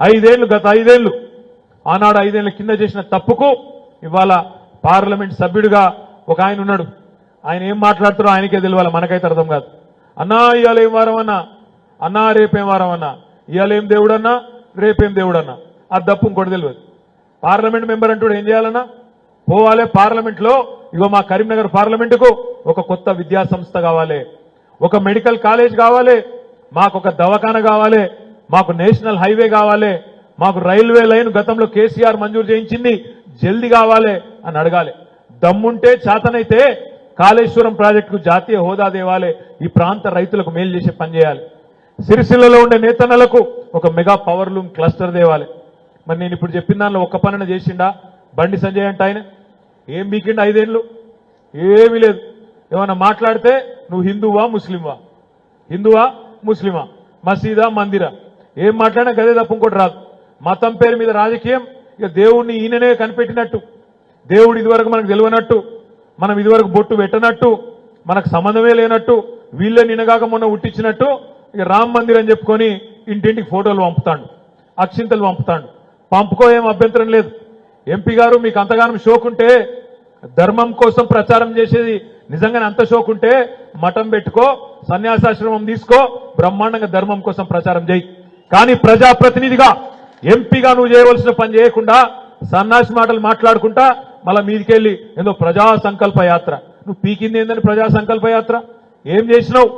ఐదేళ్ళు గత ఐదేళ్ళు ఆనాడు ఐదేళ్ళ కింద చేసిన తప్పుకు ఇవాళ పార్లమెంట్ సభ్యుడిగా ఒక ఆయన ఉన్నాడు. ఆయన ఏం మాట్లాడుతారో ఆయనకే తెలియాలి మనకైతే అర్థం కాదు. అన్నా ఇవాళ ఏం వారం అన్నా అన్నా రేపేం వారం అన్నా ఇవాళ ఏం దేవుడన్నా? రేపేం దేవుడన్నా? ఆ దప్పు ఇంకోటి తెలియదు పార్లమెంట్ మెంబర్ అంటూ ఏం చేయాలన్నా? పోవాలి పార్లమెంట్లో ఇగో మా కరీంనగర్ పార్లమెంటుకు ఒక కొత్త విద్యాసంస్థ కావాలి. ఒక మెడికల్ కాలేజ్ కావాలి. మాకు ఒక దవాఖాన కావాలి. మాకు నేషనల్ హైవే కావాలి మాకు రైల్వే లైన్ గతంలో కేసీఆర్ మంజూరు చేయించింది జల్ది కావాలి అని అడగాలి. దమ్ముంటే చేతనైతే కాళేశ్వరం ప్రాజెక్టుకు జాతీయ హోదా దేవాలి ఈ ప్రాంత రైతులకు మేలు చేసే పని చేయాలి. సిరిసిల్లలో ఉండే నేతన్నలకు ఒక మెగా పవర్ లూమ్ క్లస్టర్ దేవాలి మరి నేను ఇప్పుడు చెప్పిన దానిలో ఒక్క పనిన చేసిండా? బండి సంజయ్ అంటే ఆయన? ఏం బీకిండు ఐదేళ్ళు ఏమీ లేదు. ఏమన్నా మాట్లాడితే నువ్వు హిందువా ముస్లింవా? హిందువా ముస్లిమా? మసీదా మందిరా? ఏం మాట్లాడినా గదే తప్ప ఇంకోటి రాదు. మతం పేరు మీద రాజకీయం ఇక దేవుడిని ఈయననే కనిపెట్టినట్టు దేవుడు ఇదివరకు మనకు తెలియనట్టు మనం ఇదివరకు బొట్టు పెట్టనట్టు మనకు సంబంధమే లేనట్టు వీళ్ళే నినగాక మొన్న ఉట్టించినట్టు ఇక రామ్ మందిర్ అని చెప్పుకొని ఇంటింటికి ఫోటోలు పంపుతాడు అక్షింతలు పంపుతాడు. పంపుకో ఏం అభ్యంతరం లేదు. ఎంపీ గారు మీకు అంతగానం షోకుంటే ధర్మం కోసం ప్రచారం చేసేది నిజంగానే అంత షోకుంటే మఠం పెట్టుకో సన్యాసాశ్రమం తీసుకో బ్రహ్మాండంగా ధర్మం కోసం ప్రచారం చేయి. కానీ ప్రజాప్రతినిధిగా ఎంపీగా నువ్వు చేయవలసిన పని చేయకుండా సన్నాసి మాటలు మాట్లాడుకుంటా మళ్ళీ మీదికెళ్ళి ఏదో ప్రజా సంకల్ప యాత్ర. నువ్వు పీకింది ఏందని ప్రజా సంకల్ప యాత్ర? ఏం చేసినావు?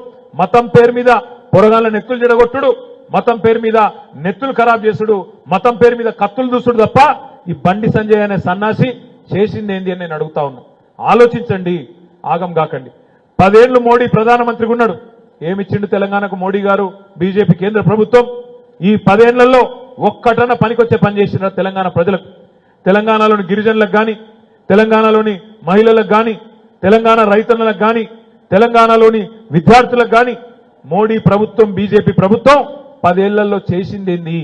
మతం పేరు మీద పొరగాళ్ళ నెత్తులు చెడగొట్టుడు మతం పేరు మీద నెత్తులు ఖరాబ్ చేసుడు మతం పేరు మీద కత్తులు దూసుడు తప్ప ఈ బండి సంజయ్ అనే సన్నాసి చేసింది ఏంది అని నేను అడుగుతా ఉన్నా. ఆలోచించండి ఆగం కాకండి. పదేళ్ళు మోడీ ప్రధానమంత్రిగా ఉన్నాడు. ఏమిచ్చిండు తెలంగాణకు మోడీ గారు? బీజేపీ కేంద్ర ప్రభుత్వం? ఈ పదేళ్ళలో ఒక్కటన పనికొచ్చే పని చేసిన తెలంగాణ ప్రజలకు తెలంగాణలోని గిరిజనులకు కానీ తెలంగాణలోని మహిళలకు కానీ తెలంగాణ రైతన్నలకు కానీ తెలంగాణలోని విద్యార్థులకు కానీ మోడీ ప్రభుత్వం బీజేపీ ప్రభుత్వం పదేళ్ళలో చేసిందేంది?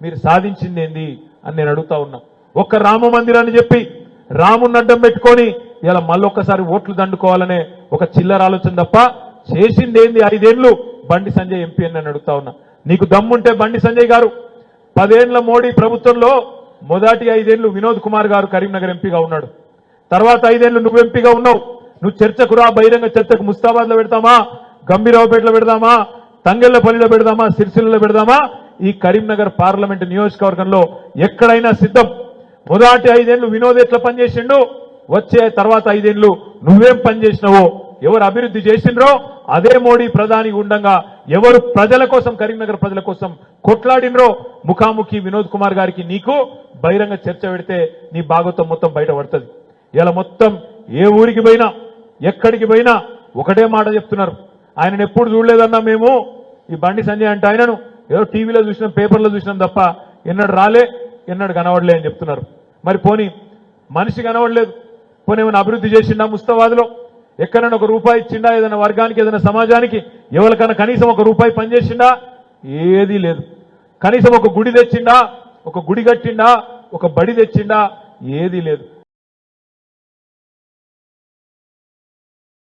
మీరు సాధించిందేంది? అని నేను అడుగుతా ఉన్నా. ఒక్క రామ మందిరాన్ని చెప్పి రాముని అడ్డం పెట్టుకొని ఇలా మళ్ళొక్కసారి ఓట్లు దండుకోవాలనే ఒక చిల్లర ఆలోచన తప్ప చేసిందేంది? ఐదేళ్ళు బండి సంజయ్ ఎంపీ అని నేను అడుగుతా ఉన్నా. నీకు దమ్ముంటే బండి సంజయ్ గారు. పదేండ్ల మోడీ ప్రభుత్వంలో మొదటి ఐదేళ్ళు వినోద్ కుమార్ గారు కరీంనగర్ ఎంపీగా ఉన్నాడు. తర్వాత ఐదేళ్ళు నువ్వు ఎంపీగా ఉన్నావు. నువ్వు చర్చకు రా బహిరంగ చర్చకు ముస్తాబాద్లో పెడతామా? గంభీరావుపేటలో పెడదామా? తంగెళ్ళపల్లిలో పెడదామా? సిరిసిల్లలో పెడదామా? ఈ కరీంనగర్ పార్లమెంట్ నియోజకవర్గంలో ఎక్కడైనా సిద్ధం. మొదటి ఐదేళ్ళు వినోద్ ఎట్లా పనిచేసిండు? వచ్చే తర్వాత ఐదేళ్ళు నువ్వేం పనిచేసినావో ఎవరు అభివృద్ధి చేసిండ్రో అదే మోడీ ప్రధాని ఉండగా ఎవరు ప్రజల కోసం కరీంనగర్ ప్రజల కోసం కొట్లాడినరో ముఖాముఖి వినోద్ కుమార్ గారికి నీకు బహిరంగ చర్చ పెడితే నీ భాగవతం మొత్తం బయట పడుతుంది. ఇలా మొత్తం ఏ ఊరికి పోయినా ఎక్కడికి పోయినా ఒకటే మాట చెప్తున్నారు. ఆయనను ఎప్పుడు చూడలేదన్నా మేము ఈ బండి సంజయ్ అంటే ఆయనను. ఏదో టీవీలో చూసినాం పేపర్లో చూసినాం తప్ప ఎన్నడు రాలే ఎన్నడు కనవడలే అని చెప్తున్నారు. మరి పోనీ మనిషి కనవడలేదు పోనీ ఏమైనా అభివృద్ధి చేసిండా ముస్తాబాద్లో? ఎక్కడైనా ఒక రూపాయి ఇచ్చిండా? ఏదైనా వర్గానికి ఏదైనా సమాజానికి? ఎవరికైనా కనీసం ఒక రూపాయి పనిచేసిండా? ఏదీ లేదు. కనీసం ఒక గుడి తెచ్చిండా? ఒక గుడి కట్టిండా? ఒక బడి తెచ్చిండా? ఏదీ లేదు.